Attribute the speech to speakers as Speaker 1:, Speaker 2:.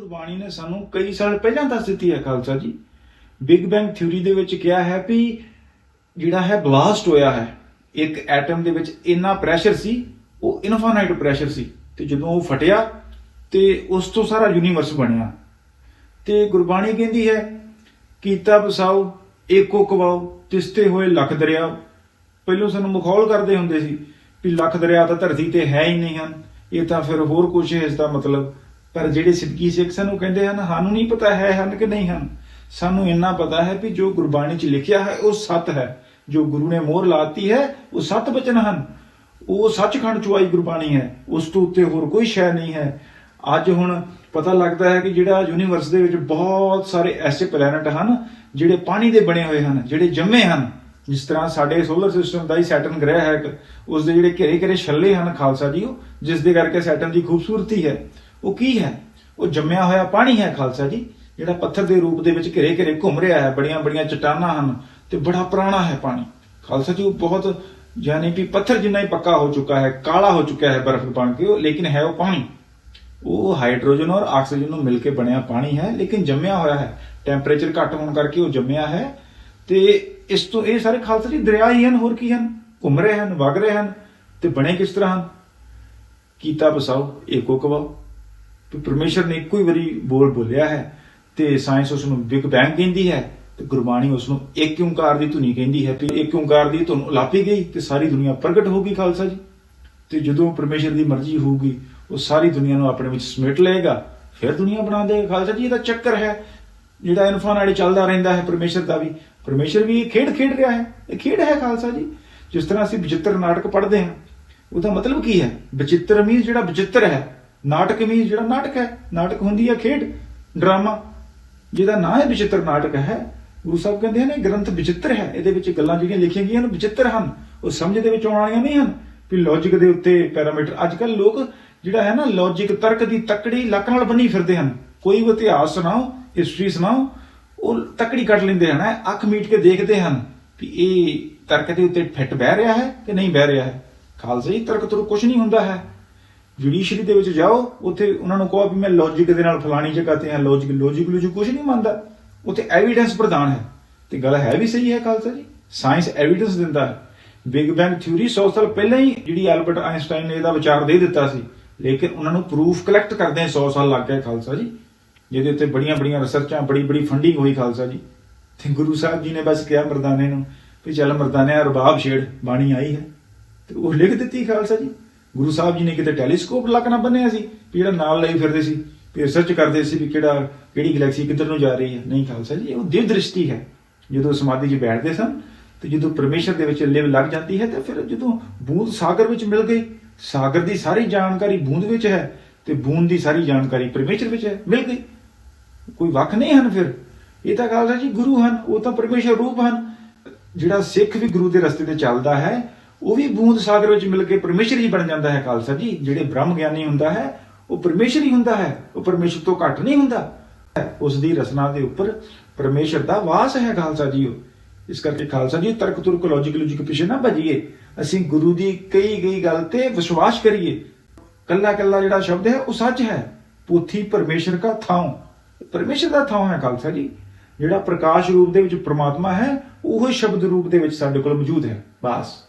Speaker 1: ਗੁਰਬਾਣੀ ਨੇ ਸਾਨੂੰ ਕਈ ਸਾਲ ਪਹਿਲਾਂ ਦੱਸ ਦਿੱਤੀ ਹੈ ਖਾਲਸਾ ਜੀ। ਬਿਗ ਬੈਂਗ ਥਿਊਰੀ ਦੇ ਵਿੱਚ ਕਿਹਾ ਹੈ ਵੀ ਜਿਹੜਾ ਹੈ ਬਲਾਸਟ ਹੋਇਆ ਹੈ, ਇੱਕ ਐਟਮ ਦੇ ਵਿੱਚ ਇੰਨਾ ਪ੍ਰੈਸ਼ਰ ਸੀ, ਉਹ ਇਨਫਾਈਨਾਈਟ ਪ੍ਰੈਸ਼ਰ ਸੀ। ਤੇ ਜਦੋਂ ਉਹ ਫਟਿਆ, ਤੇ ਉਸ ਤੋਂ ਸਾਰਾ ਯੂਨੀਵਰਸ ਬਣਿਆ। ਤੇ ਗੁਰਬਾਣੀ ਕਹਿੰਦੀ ਹੈ, ਕੀਤਾ ਬਸਾਓ ਏਕੋ ਕਵਾਓ, ਤਿਸਤੇ ਹੋਏ ਲੱਖ ਦਰਿਆ। ਪਹਿਲੋਂ ਸਾਨੂੰ ਮਖੌਲ ਕਰਦੇ ਹੁੰਦੇ ਸੀ ਵੀ ਲੱਖ ਦਰਿਆ ਤਾਂ ਧਰਤੀ ਤੇ ਹੈ ਹੀ ਨਹੀਂ ਹਨ, ਇਹ ਤਾਂ ਫਿਰ ਹੋਰ ਕੁਝ ਹੈ, ਇਸ ਦਾ ਮਤਲਬ। ਪਰ ਜਿਹੜੇ ਸਿੱਧਕੀ ਸਿੱਖ ਸਨ ਉਹ ਕਹਿੰਦੇ ਹਨ ਸਾਨੂੰ ਨਹੀਂ ਪਤਾ ਹੈ ਹਨ ਕਿ ਨਹੀਂ ਹਨ। ਸਾਨੂੰ ਇੰਨਾ ਪਤਾ ਹੈ ਵੀ ਜੋ ਗੁਰਬਾਣੀ 'ਚ ਲਿਖਿਆ ਹੈ ਉਹ ਸੱਤ ਹੈ। ਜੋ ਗੁਰੂ ਨੇ ਮੋਹਰ ਲਾਤੀ ਹੈ ਉਹ ਸੱਤ ਬਚਨ ਹਨ। ਉਹ ਸੱਚਖੰਡ ਚੁਆਈ ਗੁਰਬਾਣੀ ਹੈ। ਉਸ ਤੋਂ ਉੱਤੇ ਹੋਰ ਕੋਈ ਸ਼ੈ ਨਹੀਂ ਹੈ। ਅੱਜ ਹੁਣ ਪਤਾ ਲੱਗਦਾ ਹੈ ਕਿ ਜਿਹੜਾ ਯੂਨੀਵਰਸ ਦੇ ਵਿੱਚ ਬਹੁਤ ਸਾਰੇ ਐਸੇ ਪਲੈਨਟ ਹਨ ਜਿਹੜੇ ਪਾਣੀ ਦੇ ਬਣੇ ਹੋਏ ਹਨ ਜਿਹੜੇ ਜੰਮੇ ਹਨ। ਜਿਸ ਤਰ੍ਹਾਂ ਸਾਡੇ ਸੋਲਰ ਸਿਸਟਮ ਦਾ ਹੀ ਸੈਟਰਨ ਗ੍ਰਹਿ ਹੈ ਇੱਕ, ਉਸ ਦੇ ਜਿਹੜੇ ਘੇਰੇ ਘੇਰੇ ਛੱਲੇ ਹਨ ਖਾਲਸਾ ਜੀ ਉਹ ਜਿਸ ਦੇ ਕਰਕੇ ਸੈਟਰਨ ਦੀ ਖੂਬਸੂਰਤੀ ਹੈ। ਉਹ ਕੀ ਹੈ? ਉਹ ਜੰਮਿਆ ਹੋਇਆ ਪਾਣੀ ਹੈ ਖਾਲਸਾ ਜੀ, ਜਿਹੜਾ ਪੱਥਰ ਦੇ ਰੂਪ ਦੇ ਵਿੱਚ ਘਿਰੇ ਘਿਰੇ ਘੁੰਮ ਰਿਹਾ ਹੈ, ਬੜੀਆਂ ਬੜੀਆਂ ਚਟਾਨਾਂ ਹਨ ਤੇ ਬੜਾ ਪੁਰਾਣਾ ਹੈ ਪਾਣੀ। ਖਾਲਸਾ ਜੀ, ਉਹ ਬਹੁਤ ਯਾਨੀ ਕਿ ਪੱਥਰ ਜਿੰਨਾ ਹੀ ਪੱਕਾ ਹੋ ਚੁੱਕਾ ਹੈ, ਕਾਲਾ ਹੋ ਚੁੱਕਾ ਹੈ ਬਰਫ਼ ਬਣ ਕੇ, ਉਹ ਲੇਕਿਨ ਹੈ ਉਹ ਪਾਣੀ। ਉਹ ਹਾਈਡਰੋਜਨ ਔਰ ਆਕਸੀਜਨ ਨੂੰ ਮਿਲ ਕੇ ਬਣਿਆ ਪਾਣੀ ਹੈ, ਲੇਕਿਨ ਜੰਮਿਆ ਹੋਇਆ ਹੈ। ਟੈਂਪਰੇਚਰ ਘੱਟ ਹੋਣ ਕਰਕੇ ਉਹ ਜੰਮਿਆ ਹੈ ਤੇ ਇਸ ਤੋਂ ਇਹ ਸਾਰੇ ਖਾਲਸਾ ਜੀ ਦਰਿਆ ਹੀ ਹਨ, ਹੋਰ ਕੀ ਹਨ? ਘੁੰਮ ਰਹੇ ਹਨ, ਵਗ ਰਹੇ ਹਨ ਤੇ ਬਣੇ ਕਿਸ ਤਰ੍ਹਾਂ ਹਨ? ਕੀਤਾ ਬਸਾਓ, ਏਕੋ ਕਵਾਓ। ਤੇ ਪਰਮੇਸ਼ਰ ਨੇ ਇੱਕੋ ਹੀ ਵਾਰੀ ਬੋਲ ਬੋਲਿਆ ਹੈ ਤੇ ਸਾਇੰਸ ਉਸ ਨੂੰ ਬਿਗ ਬੈਂਗ ਕਹਿੰਦੀ ਹੈ ਤੇ ਗੁਰਬਾਣੀ ਉਸ ਨੂੰ ਇੱਕ ਓੰਕਾਰ ਦੀ ਧੁਨੀ ਕਹਿੰਦੀ ਹੈ ਤੇ ਇੱਕ ਓੰਕਾਰ ਦੀ ਧੁਨ ਉਲਾਪੀ ਗਈ ਤੇ ਸਾਰੀ ਦੁਨੀਆ ਪ੍ਰਗਟ ਹੋ ਗਈ ਖਾਲਸਾ ਜੀ। ਤੇ ਜਦੋਂ ਪਰਮੇਸ਼ਰ ਦੀ ਮਰਜ਼ੀ ਹੋਊਗੀ, ਉਹ ਸਾਰੀ ਦੁਨੀਆ ਨੂੰ ਆਪਣੇ ਵਿੱਚ ਸਮੇਟ ਲਏਗਾ, ਫਿਰ ਦੁਨੀਆ ਬਣਾ ਦੇਗਾ ਖਾਲਸਾ ਜੀ। ਇਹਦਾ ਚੱਕਰ ਹੈ, ਜਿਹੜਾ ਇਨਫਾਨਾਈਟ ਚੱਲਦਾ ਰਹਿੰਦਾ ਹੈ ਪਰਮੇਸ਼ਰ ਦਾ ਵੀ। ਪਰਮੇਸ਼ਰ ਵੀ ਇਹ ਖੇਡ ਖੇਡ ਰਿਹਾ ਹੈ, ਇਹ ਖੇਡ ਹੈ ਖਾਲਸਾ ਜੀ। ਜਿਸ ਤਰ੍ਹਾਂ ਅਸੀਂ ਵਿਚਿੱਤਰ ਨਾਟਕ ਪੜ੍ਹਦੇ ਹਾਂ, ਉਹਦਾ ਮਤਲਬ ਕੀ ਹੈ? ਵਿਚਿੱਤਰ ਮੀਨਸ ਜਿਹੜਾ ਵਿਚਿੱਤਰ ਹੈ ਨਾਟਕ ਵੀ ਜਿਹੜਾ ਨਾਟਕ ਹੈ, ਨਾਟਕ ਹੁੰਦੀ ਹੈ ਖੇਡ, ਡਰਾਮਾ। ਜਿਹਦਾ ਨਾਂ ਹੈ ਵਿਚਿੱਤਰ ਨਾਟਕ ਹੈ। ਗੁਰੂ ਸਾਹਿਬ ਕਹਿੰਦੇ ਨੇ ਗ੍ਰੰਥ ਵਿਚਿੱਤਰ ਹੈ। ਇਹਦੇ ਵਿੱਚ ਗੱਲਾਂ ਜਿਹੜੀਆਂ ਲਿਖੀਆਂ ਗਈਆਂ ਨੇ ਵਿਚਿੱਤਰ ਹਨ। ਉਹ ਸਮਝ ਦੇ ਵਿੱਚ ਆਉਣ ਵਾਲੀਆਂ ਨਹੀਂ ਹਨ ਵੀ ਲੌਜੀਕ ਦੇ ਉੱਤੇ ਪੈਰਾਮੀਟਰ। ਅੱਜ ਕੱਲ ਲੋਕ ਜਿਹੜਾ ਹੈ ਨਾ ਲੌਜੀਕ ਤਰਕ ਦੀ ਤਕੜੀ ਲੱਕ ਨਾਲ ਬੰਨੀ ਫਿਰਦੇ ਹਨ। ਕੋਈ ਵੀ ਇਤਿਹਾਸ ਸੁਣਾਓ ਹਿਸਟਰੀ ਸੁਣਾਓ, ਉਹ ਤਕੜੀ ਕੱਢ ਲੈਂਦੇ ਹਨ। ਅੱਖ ਮੀਟ ਕੇ ਦੇਖਦੇ ਹਨ ਵੀ ਇਹ ਤਰਕ ਦੇ ਉੱਤੇ ਫਿੱਟ ਬਹਿ ਰਿਹਾ ਹੈ ਕਿ ਨਹੀਂ ਬਹਿ ਰਿਹਾ ਹੈ। ਖਾਲਸਾ ਜੀ, ਤਰਕ ਤੋਂ ਕੁਝ ਨਹੀਂ ਹੁੰਦਾ ਹੈ। ਜੁਡੀਸ਼ਰੀ ਦੇ ਵਿੱਚ ਜਾਓ, ਉੱਥੇ ਉਹਨਾਂ ਨੂੰ ਕਹੋ ਵੀ ਮੈਂ ਲੌਜੀਕ ਦੇ ਨਾਲ ਫਲਾਣੀ ਜਗ੍ਹਾ ਤੇ ਹਾਂ ਲੌਜੀਕ ਲੌਜੀਕ ਲੌਜੀਕ ਕੁਝ ਨਹੀਂ ਮੰਨਦਾ। ਉੱਥੇ ਐਵੀਡੈਂਸ ਪ੍ਰਦਾਨ ਹੈ। ਤੇ ਗੱਲ ਹੈ ਵੀ ਸਹੀ ਹੈ ਖਾਲਸਾ ਜੀ? ਸਾਇੰਸ ਐਵੀਡੈਂਸ ਦਿੰਦਾ ਹੈ। ਬਿਗ ਬੈਂਗ ਥਿਊਰੀ 100 ਸਾਲ ਪਹਿਲਾਂ ਹੀ ਜਿਹੜੀ ਐਲਬਰਟ ਆਇਨਸਟਾਈਨ ਨੇ ਇਹਦਾ ਵਿਚਾਰ ਦੇ ਦਿੱਤਾ ਸੀ। ਲੇਕਿਨ ਉਹਨਾਂ ਨੂੰ ਪ੍ਰੂਫ ਕਲੈਕਟ ਕਰਦੇ 100 ਸਾਲ ਲੱਗ ਗਏ ਖਾਲਸਾ ਜੀ। ਜਿਹਦੇ ਉੱਤੇ ਬੜੀਆਂ ਬੜੀਆਂ ਰਿਸਰਚਾਂ ਬੜੀ ਬੜੀ ਫੰਡਿੰਗ ਹੋਈ ਖਾਲਸਾ ਜੀ। ਤੇ ਗੁਰੂ ਸਾਹਿਬ ਜੀ ਨੇ ਬਸ ਕਿਹਾ ਮਰਦਾਨੇ ਨੂੰ ਵੀ ਚੱਲ ਮਰਦਾਨੇ ਰਬਾਬ ਛੇੜ, ਬਾਣੀ ਆਈ ਹੈ। ਤੇ ਉਹ ਲਿਖ ਦਿੱਤੀ ਖਾਲਸਾ ਜੀ। ਗੁਰੂ ਸਾਹਿਬ ਜੀ ਨੇ ਕਿਤੇ ਟੈਲੀਸਕੋਪ ਲੱਗਣਾ ਬੰਨਿਆ ਸੀ ਵੀ ਜਿਹੜਾ ਨਾਲ ਲਈ ਫਿਰਦੇ ਸੀ, ਵੀ ਰਿਸਰਚ ਕਰਦੇ ਸੀ ਵੀ ਕਿਹੜਾ, ਕਿਹੜੀ ਗੈਲੈਕਸੀ ਕਿੱਧਰ ਨੂੰ ਜਾ ਰਹੀ ਹੈ। ਨਹੀਂ ਖਾਲਸਾ ਜੀ, ਉਹ ਦਿਵ ਦ੍ਰਿਸ਼ਟੀ ਹੈ। ਜਦੋਂ ਸਮਾਧੀ 'ਚ ਬੈਠਦੇ ਸਨ, ਤੇ ਜਦੋਂ ਪਰਮੇਸ਼ਰ ਦੇ ਵਿੱਚ ਲਿਵ ਲੱਗ ਜਾਂਦੀ ਹੈ, ਤੇ ਫਿਰ ਜਦੋਂ ਬੂੰਦ ਸਾਗਰ ਵਿੱਚ ਮਿਲ ਗਈ, ਸਾਗਰ ਦੀ ਸਾਰੀ ਜਾਣਕਾਰੀ ਬੂੰਦ ਵਿੱਚ ਹੈ, ਤੇ ਬੂੰਦ ਦੀ ਸਾਰੀ ਜਾਣਕਾਰੀ ਪਰਮੇਸ਼ਰ ਵਿੱਚ ਹੈ, ਮਿਲ ਗਈ। ਕੋਈ ਵੱਖ ਨਹੀਂ ਹਨ ਫਿਰ। ਇਹ ਤਾਂ ਖਾਲਸਾ ਜੀ ਗੁਰੂ ਹਨ, ਉਹ ਤਾਂ ਪਰਮੇਸ਼ਰ ਰੂਪ ਹਨ। ਜਿਹੜਾ ਸਿੱਖ ਵੀ ਗੁਰੂ ਦੇ ਰਸਤੇ ਤੇ ਚੱਲਦਾ ਹੈ ਉਹ ਵੀ ਬੂੰਦ ਸਾਗਰ ਵਿੱਚ ਮਿਲ ਕੇ ਪਰਮੇਸ਼ਰ ਹੀ ਬਣ ਜਾਂਦਾ ਹੈ ਖਾਲਸਾ ਜੀ। ਜਿਹੜੇ ਬ੍ਰਹਮ ਗਿਆਨੀ ਹੁੰਦਾ ਹੈ, ਉਹ ਪਰਮੇਸ਼ਰ ਹੀ ਹੁੰਦਾ ਹੈ। ਉਹ ਪਰਮੇਸ਼ਰ ਤੋਂ ਘੱਟ ਨਹੀਂ ਹੁੰਦਾ। ਉਸ ਦੀ ਰਸਨਾ ਦੇ ਉੱਪਰ ਪਰਮੇਸ਼ਰ ਦਾ ਵਾਸ ਹੈ ਖਾਲਸਾ ਜੀ ਇਸ ਕਰਕੇ ਖਾਲਸਾ ਜੀ, ਤਰਕ ਤੁਰਕ ਲੌਜੀਕ ਲੌਜੀਕ ਪਿੱਛੇ ਨਾ ਭਜੀਏ। ਅਸੀਂ ਗੁਰੂ ਦੀ ਕਈ ਗਈ ਗੱਲ ਤੇ ਵਿਸ਼ਵਾਸ ਕਰੀਏ। ਕੱਲਾ ਕੱਲਾ ਜਿਹੜਾ ਸ਼ਬਦ ਹੈ, ਉਹ ਸੱਚ ਹੈ। ਪੋਥੀ ਪਰਮੇਸ਼ਰ ਦਾ ਥਾਂ ਪਰਮੇਸ਼ਰ ਦਾ ਥਾਂ ਹੈ ਖਾਲਸਾ ਜੀ। ਜਿਹੜਾ ਪ੍ਰਕਾਸ਼ ਰੂਪ ਦੇ ਵਿੱਚ ਪ੍ਰਮਾਤਮਾ ਹੈ, ਉਹ ਸ਼ਬਦ ਰੂਪ ਦੇ ਵਿੱਚ ਸਾਡੇ ਕੋਲ ਮੌਜੂਦ ਹੈ। ਬਸ।